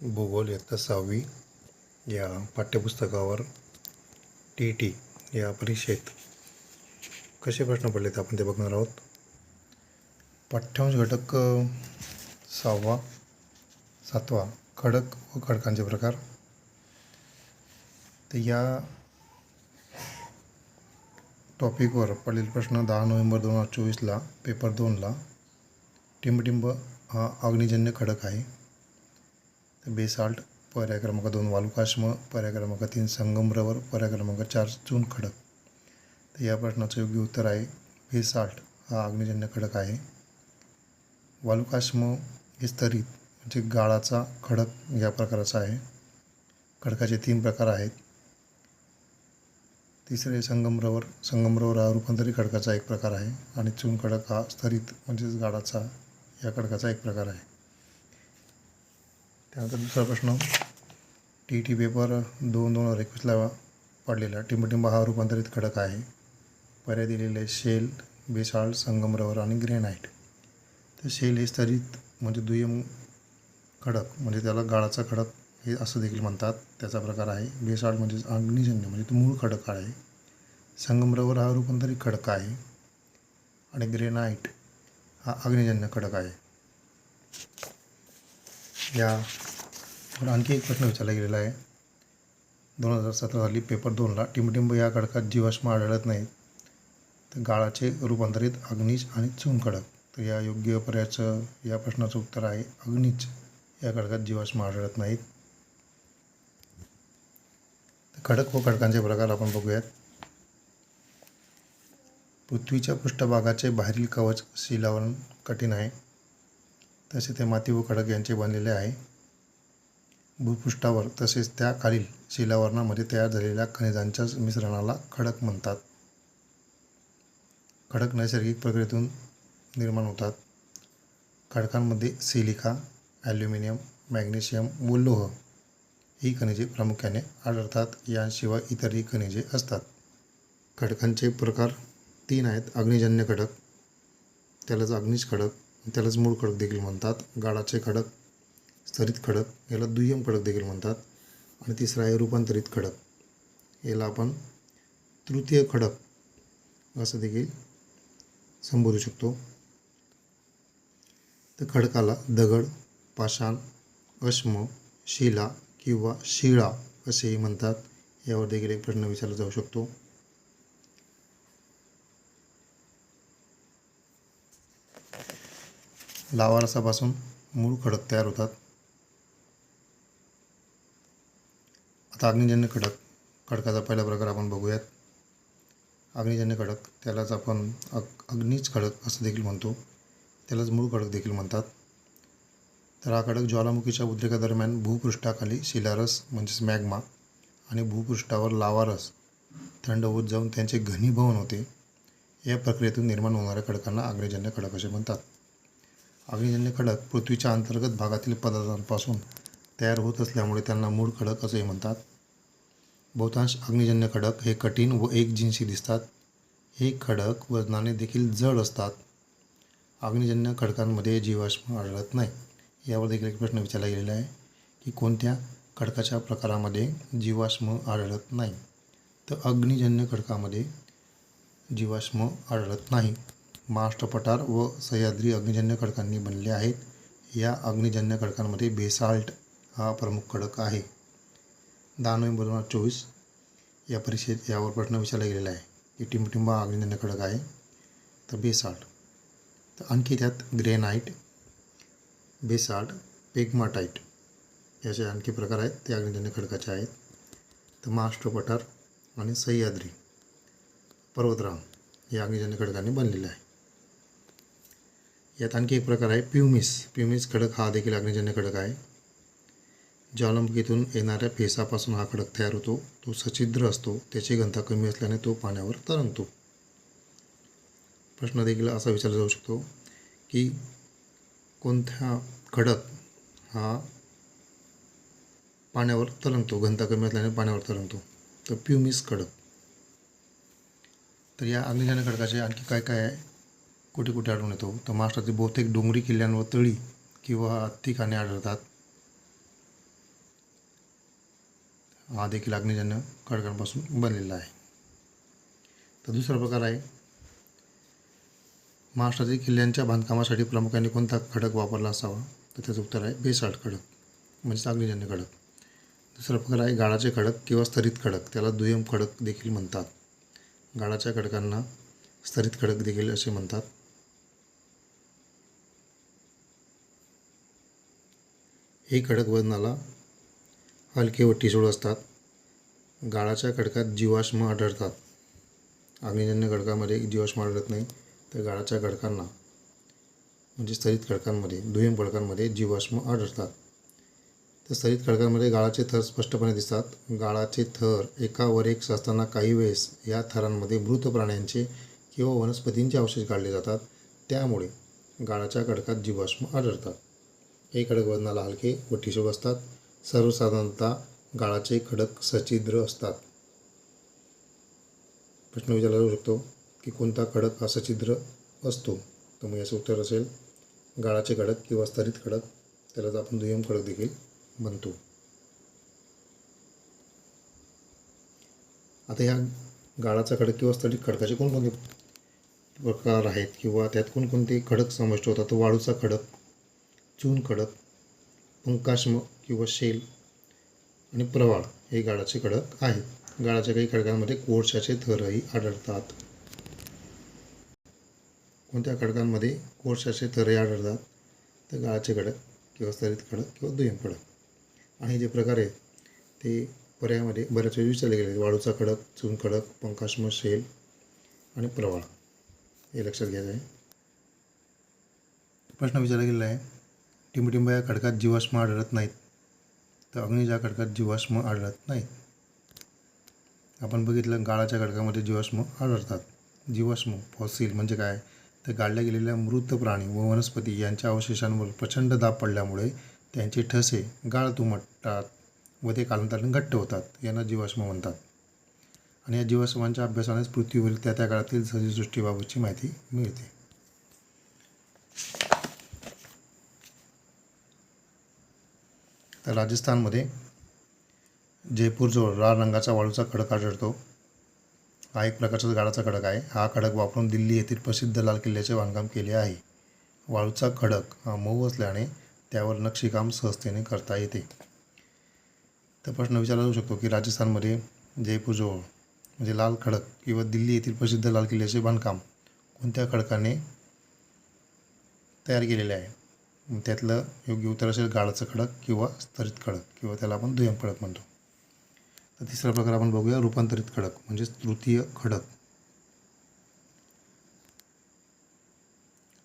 भूगोल इयत्ता सहावी या पाठ्यपुस्तकावर टी टी या परीक्षेत कसे प्रश्न पडले ते आपण ते बघणार आहोत. पाठ्यांश घटक सहावा सातवा खडक व खडकांचे प्रकार. तर या टॉपिकवर पडलेले प्रश्न दहा नोव्हेंबर दोन हजार चोवीसला पेपर दोनला टिंबटिंब हा अग्निजन्य खडक आहे. बेसाल्ट पर्याय क्रमांक दोन वालुकाश्म पर्याय क्रमांक तीन संगमरवर पर्याय क्रमांक चार चून खडक. तर या प्रश्नाचं योग्य उत्तर आहे बेसाल्ट हा अग्निजन्य खडक आहे. वालुकाश्म हे स्तरित म्हणजे गाळाचा खडक या प्रकाराचा आहे. खडकाचे तीन प्रकार आहेत. तिसरे संगमरवर संगमरवर हा रूपांतरी खडकाचा एक प्रकार आहे आणि चून खडक हा स्तरित म्हणजेच गाळाचा या खडकाचा एक प्रकार आहे. त्यानंतर दुसरा प्रश्न टी टी पेपर दोन दोन हजार एकवीसला पडलेला टिंबटिंब हा रूपांतरित खडक आहे. पर्याय दिलेले शेल बेसाळ संगमरवर आणि ग्रेनाईट तर शेल हे स्तरित म्हणजे दुय्यम खडक म्हणजे त्याला गाळाचा खडक हे असं देखील म्हणतात. त्याचा प्रकार आहे बेसाळ म्हणजे अग्निजन्य म्हणजे तो मूळ खडक आहे. संगमरवर हा रूपांतरित खडक आहे. आणि ग्रेनाईट हा अग्निजन्य खडक आहे. या आणखी एक प्रश्न विचारला गेलेला आहे. दोन हजार सतरा साली पेपर दोनला टिंबटिंब या खडकात जीवाश्म आढळत नाहीत. तर गाळाचे रूपांतरित अग्निज आणि चुनखडक तर या योग्य पर्यायाचं या प्रश्नाचं उत्तर आहे अग्निज या खडकात जीवाश्म आढळत नाहीत. तर खडक व खडकांचे प्रकार आपण बघूयात. पृथ्वीच्या पृष्ठभागाचे बाहेरील कवच शिलावरण कठीण आहे. तसे ते माती व खडक यांचे बनलेले आहे. भूपृष्ठावर तसेच त्या खालील शिलावरणामध्ये तयार झालेल्या खनिजांच्या मिश्रणाला खडक म्हणतात. खडक नैसर्गिक प्रक्रियेतून निर्माण होतात. खडकांमध्ये सिलिका ॲल्युमिनियम मॅग्नेशियम व लोह ही खनिजे प्रामुख्याने आढळतात. याशिवाय इतरही खनिजे असतात. खडकांचे प्रकार तीन आहेत. अग्निजन्य खडक त्यालाच अग्निज खडक त्यालाच मूळ खडक देखील म्हणतात. गाळाचे खडक स्तरित खडक याला दुय्यम खडक देखील म्हणतात. आणि तिसरा आहे रूपांतरित खडक. याला आपण तृतीय खडक असं देखील संबोधू शकतो. तर खडकाला दगड पाषाण अश्म शिला किंवा शिळा असेही म्हणतात. यावर देखील एक प्रश्न विचारला जाऊ शकतो. लावारसापासून मूळ खडक तयार होतात. आता अग्निजन्य खडक खडकाचा पहिला प्रकार आपण बघूयात. अग्निजन्य खडक त्यालाच आपण अग अग्निज खडक असं देखील म्हणतो. त्यालाच मूळ खडक देखील म्हणतात. तर हा खडक ज्वालामुखीच्या उद्रेकादरम्यान भूपृष्ठाखाली शिलारस म्हणजेच मॅग्मा आणि भूपृष्ठावर लावारस थंड होत जाऊन त्यांचे घनीभवन होते. या प्रक्रियेतून निर्माण होणाऱ्या खडकांना अग्निजन्य खडक असे म्हणतात. अग्निजन्य खडक पृथ्वीच्या अंतर्गत भागातील पदार्थांपासून तयार होत असल्यामुळे त्यांना मूळ खडक असेही म्हणतात. बहुतांश अग्निजन्य खडक हे कठीण व एकजिन्सी दिसतात. हे खडक वजनाने देखील जड असतात. अग्निजन्य खडकांमध्ये जीवाश्म आढळत नाही. यावर देखील एक प्रश्न विचारला गेलेला आहे की कोणत्या खडकाच्या प्रकारामध्ये जीवाश्म आढळत नाही? तर अग्निजन्य खडकामध्ये जीवाश्म आढळत नाही. महाराष्ट्र पठार व सह्याद्री अग्निजन्य खडकांनी बनले आहेत. या अग्निजन्य खडकांमध्ये बेसाल्ट हा प्रमुख खडक आहे. दहा नोव्हेंबर दोन हजार चोवीस या परीक्षेत यावर प्रश्न विचारला गेलेला आहे की टिंबटिंबा अग्निजन्य खडक आहे. तर बेसाल्ट. तर आणखी त्यात ग्रेनाईट बेसाल्ट पेगमाटाईट याचे आणखी प्रकार आहेत. ते अग्निजन्य खडकाचे आहेत. तर महाराष्ट्र पठार आणि सह्याद्री पर्वतरांग हे अग्निजन्य खडकांनी बनलेले आहे. यात आणखी एक प्रकार आहे प्युमिस. प्युमिस खडक हा देखील अग्निजन्य खडक आहे. ज्वालामुखीतून येणाऱ्या फेसापासून हा खडक तयार होतो. तो सछिद्र असतो. त्याची घनता कमी असल्याने तो पाण्यावर तरंगतो. प्रश्न देखील असा विचारला जाऊ शकतो की कोणत्या खडक हा पाण्यावर तरंगतो? घनता कमी असल्याने पाण्यावर तरंगतो. तर प्युमिस खडक तर या अग्निजन्य खडकाचे आणखी काय काय आहे? कुठे कुठे आढळून येतो. तर महाराष्ट्रातील बहुतेक डोंगरी किल्ल्यांवर तळी किंवा ठिकाणी आढळतात. हा देखील अग्निजन्य खडकांपासून बनलेला आहे. तर दुसरा प्रकार आहे महाराष्ट्रातील किल्ल्यांच्या बांधकामासाठी प्रामुख्याने कोणता खडक वापरला असावा? तर त्याचं उत्तर आहे बेसाल्ट खडक म्हणजेच अग्निजन्य खडक. दुसरा प्रकार आहे गाळाचे खडक किंवा स्तरित खडक त्याला दुय्यम खडक देखील म्हणतात. गाळाच्या खडकांना स्तरित खडक देखील असे म्हणतात. हे खडक वजनाला हलके व ठिसूळ असतात. गाळाच्या खडकात जीवाश्म आढळतात. अग्निजन्य खडकामध्ये जीवाश्म आढळत नाही तर गाळाच्या खडकांना म्हणजे स्थरित खडकांमध्ये दुय्यम खडकांमध्ये जीवाश्म आढळतात. तर स्थरित खडकांमध्ये गाळाचे थर स्पष्टपणे दिसतात. गाळाचे थर एकावर एक असताना काही वेळेस या थरांमध्ये मृत प्राण्यांचे किंवा वनस्पतींचे अवशेष काढले जातात. त्यामुळे गाळाच्या खडकात जीवाश्म आढळतात. हे खडक वजनाला हलके व ठिसूळ असतात. सर्वसाधारणतः गाळाचे खडक सच्छिद्र असतात. प्रश्न विचारला जाऊ शकतो की कोणता खडक हा सच्छिद्र असतो? तर मग याचं उत्तर असेल गाळाचे खडक किंवा स्तरित खडक. त्यालाच आपण दुय्यम खडक देखील म्हणतो. आता ह्या गाळाचा खडक किंवा स्तरित खडकाचे कोणकोणते प्रकार आहेत? किंवा त्यात कोणकोणते खडक समाविष्ट होतात? तर वाळूचा खडक चून खडक पंकाश्म किंवा शेल आणि प्रवाळ हे गाळाचे खडक आहेत. गाळाच्या काही खडकांमध्ये कोळशाचे थरही आढळतात. कोणत्या खडकांमध्ये कोळशाचे थरही आढळतात? तर गाळाचे खडक किंवा स्तरित खडक किंवा दुय्यम खडक आणि जे प्रकार आहेत ते पर्यायामध्ये बऱ्याच वेळी विचारले गेले वाळूचा खडक चून खडक पंकाश्म शेल आणि प्रवाळ. हे लक्षात घ्यायचं आहे. प्रश्न विचारला गेलेला आहे. टिंबटिंब या खडकात जीवाश्म आढळत नाहीत. तर अग्नीच्या खडकात जीवाश्म आढळत नाहीत. आपण बघितलं गाळाच्या खडकामध्ये जीवाश्म आढळतात. जीवाश्म फॉसिल म्हणजे काय? तर गाळल्या गेलेल्या मृत प्राणी व वनस्पती यांच्या अवशेषांवर प्रचंड दाब पडल्यामुळे त्यांचे ठसे गाळ तुमटतात व ते कालांतराने घट्ट होतात यांना जीवाश्म म्हणतात. आणि या जीवाश्मांच्या अभ्यासानेच पृथ्वीवरील त्या त्या काळातील सजीसृष्टीबाबतची माहिती मिळते. राजस्थानमध्ये जयपूरजवळ लाल रंगाचा वाळूचा खडक आढळतो. हा एक प्रकारचा गाळाचा खडक आहे. हा खडक वापरून दिल्ली येथील प्रसिद्ध लाल किल्ल्याचे बांधकाम केले आहे. वाळूचा खडक हा मऊ असल्याने त्यावर नक्षीकाम सहजतेने करता येते. तर प्रश्न विचारला जाऊ शकतो की राजस्थानमध्ये जयपूरजवळ म्हणजे लाल खडक किंवा दिल्ली येथील प्रसिद्ध लाल किल्ल्याचे बांधकाम कोणत्या खडकाने तयार केलेले आहे? त्यातलं योग्य उत्तर असेल गाळाचं खडक किंवा स्तरित खडक किंवा त्याला आपण दुय्यम खडक म्हणतो. तर तिसरा प्रकार आपण बघूया रूपांतरित खडक म्हणजेच तृतीय खडक.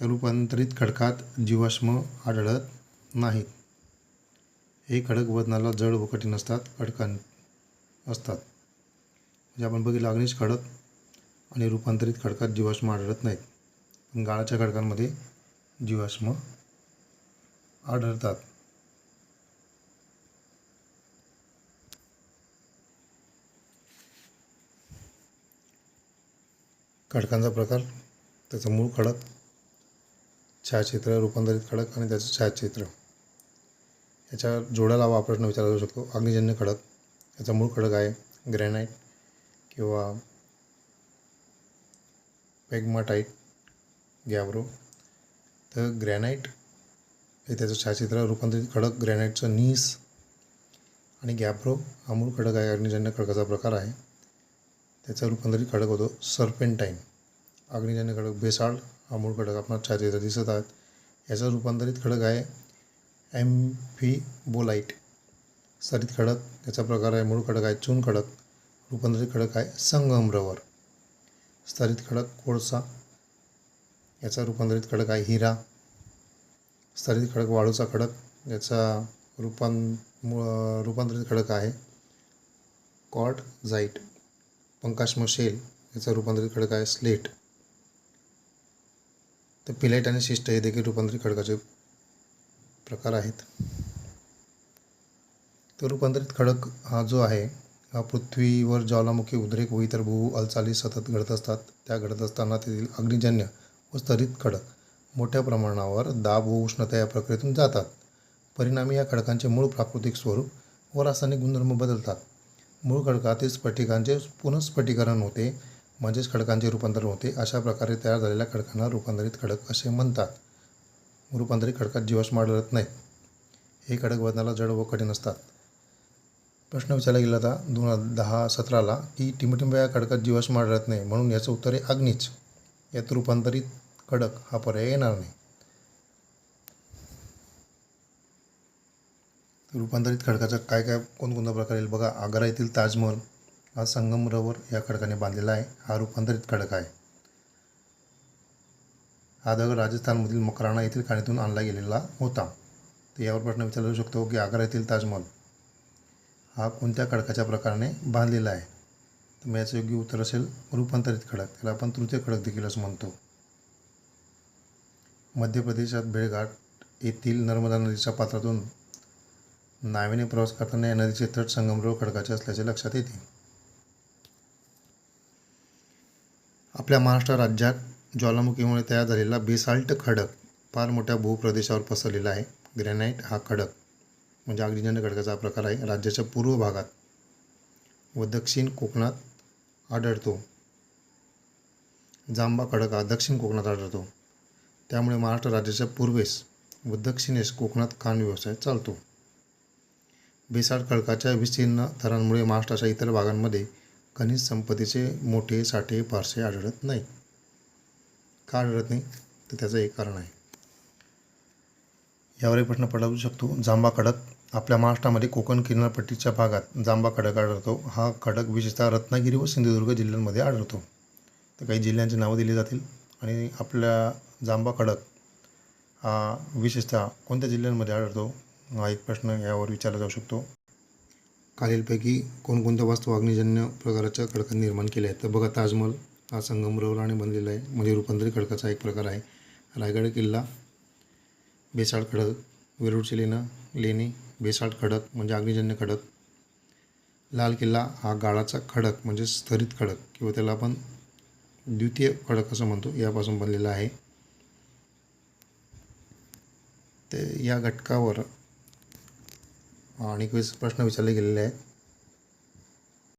तर रूपांतरित खडकात जीवाश्म आढळत नाहीत. हे खडक वजनाला जड व कठीण असतात खडकां असतात. म्हणजे आपण बघितलं अग्निश खडक आणि रूपांतरित खडकात जीवाश्म आढळत नाहीत. पण गाळाच्या खडकांमध्ये जीवाश्म आढळतात. खडकांचा प्रकार त्याचं मूळ खडक छायाचित्र रूपांतरित खडक आणि त्याचं छायाचित्र. याच्या जोड्याला हा प्रश्न विचारला जाऊ शकतो. अग्निजन्य खडक याचा मूळ खडक आहे ग्रॅनाईट किंवा पेगमाटाईट गॅब्रो. तर ग्रॅनाईट हे त्याचं छायाचित्र रूपांतरित खडक ग्रॅनाईटचं नीस आणि गॅप्रो अमूल खडक आहे अग्निजन्य खडकाचा प्रकार आहे. त्याचा रूपांतरित खडक होतो सर्पेंटाईन. अग्निजन्य खडक बेसाळ हा खडक आपणास छायाचित्र दिसत आहेत. याचं रूपांतरित खडक आहे ॲम्फिबोलाईट सरित खडक याचा प्रकार आहे मूळ खडक आहे चून खडक. रूपांतरित खडक आहे संगमरवर स्तरित खडक कोळसा. याचा रूपांतरित खडक आहे हिरा. स्तरित खडक वाळूचा खडक याचा रूपां रूपांतरित खडक आहे. कॉट झाईट पंकाश्म शेल याचा रूपांतरित खडक आहे. स्लेट. तर पिलाईट आणि शिष्ट हे देखील रूपांतरित खडकाचे प्रकार आहेत. तर रूपांतरित खडक हा जो आहे हा पृथ्वीवर ज्वालामुखी उद्रेक व इतर भू हालचाली सतत घडत असतात. त्या घडत असताना तेथील अग्निजन्य व स्तरित खडक मोठ्या प्रमाणावर दाब व उष्णता या प्रक्रियेतून जातात. परिणामी या खडकांचे मूळ प्राकृतिक स्वरूप व रासायनिक गुणधर्म बदलतात. मूळ खडकातील स्फटिकांचे पुनःस्फटिकरण होते म्हणजेच खडकांचे रूपांतरण होते अशा प्रकारे तयार झालेल्या खडकांना रूपांतरित खडक असे म्हणतात. रूपांतरित खडकात जीवाश्म आढळत नाहीत. हे खडक वजनाला जड व कठीण असतात. प्रश्न विचारला गेला होता दोन हजार दहा सतराला की टिंबटिंब या खडकात जीवाश्म आढळत नाही म्हणून याचं उत्तर आहे अग्नीच. यात रूपांतरित खडक हा पर्याय येणार नाही. रूपांतरित खडकाचा काय काय कोणकोणता प्रकार येईल? बघा आग्रा येथील ताजमहल हा संगमरवर या खडकाने बांधलेला आहे. हा रूपांतरित खडक आहे. हा दगड राजस्थानमधील मकराणा येथील खाणीतून आणला गेलेला होता. तर यावर प्रश्न विचारला जाऊ शकतो की आग्रा येथील ताजमहल हा कोणत्या खडकाच्या प्रकाराने बांधलेला आहे? तर मग याचं योग्य उत्तर असेल रूपांतरित खडक. त्याला आपण तृतीय खडक देखील असं म्हणतो. मध्य प्रदेशात बेळघाट येथील नर्मदा नदीच्या पात्रातून नावेने प्रवास करताना या नदीचे तट संगमरवर खडकाचे असल्याचे लक्षात येते. आपल्या महाराष्ट्र राज्यात ज्वालामुखीमुळे तयार झालेला बेसाल्ट खडक फार मोठ्या भूप्रदेशावर पसरलेला आहे. ग्रॅनाईट हा खडक म्हणजे अग्निजन्य खडकाचा प्रकार आहे राज्याच्या पूर्व भागात व दक्षिण कोकणात आढळतो. जांबा खडक हा दक्षिण कोकणात आढळतो. त्यामुळे महाराष्ट्र राज्याच्या पूर्वेस व दक्षिणेस कोकणात खाण व्यवसाय चालतो. बेसाड खडकाच्या विस्तीर्ण थरांमुळे महाराष्ट्राच्या इतर भागांमध्ये खनिज संपत्तीचे मोठे साठे फारसे आढळत नाही. का आढळत नाही? तर त्याचं एक कारण आहे. यावरही प्रश्न पडवू शकतो. जांबा खडक आपल्या महाराष्ट्रामध्ये कोकण किनारपट्टीच्या भागात जांबा खडक आढळतो. हा खडक विशेषतः रत्नागिरी व सिंधुदुर्ग जिल्ह्यांमध्ये आढळतो. तर काही जिल्ह्यांची नावं दिली जातील. आणि आपल्या जांबा खडक हा विशेषतः कोणत्या जिल्ह्यांमध्ये आढळतो? हा एक प्रश्न यावर विचारला जाऊ शकतो. खालीलपैकी कोणकोणत्या वास्तू अग्निजन्य प्रकाराच्या खडकांनी निर्माण केल्या आहेत? तर बघा ताजमहल हा संगमरवराने बनलेला आहे. म्हणजे रूपांतरी खडकाचा एक प्रकार आहे. रायगड किल्ला बेसाळ खडक वेरूळची लेणं लेणी बेसाळ खडक म्हणजे अग्निजन्य खडक. लाल किल्ला हा गाळाचा खडक म्हणजे स्तरित खडक किंवा त्याला आपण द्वितीय खडक असं म्हणतो यापासून बनलेला आहे. ते या घटकावर आणि वेळेस प्रश्न विचारले गेलेले आहेत.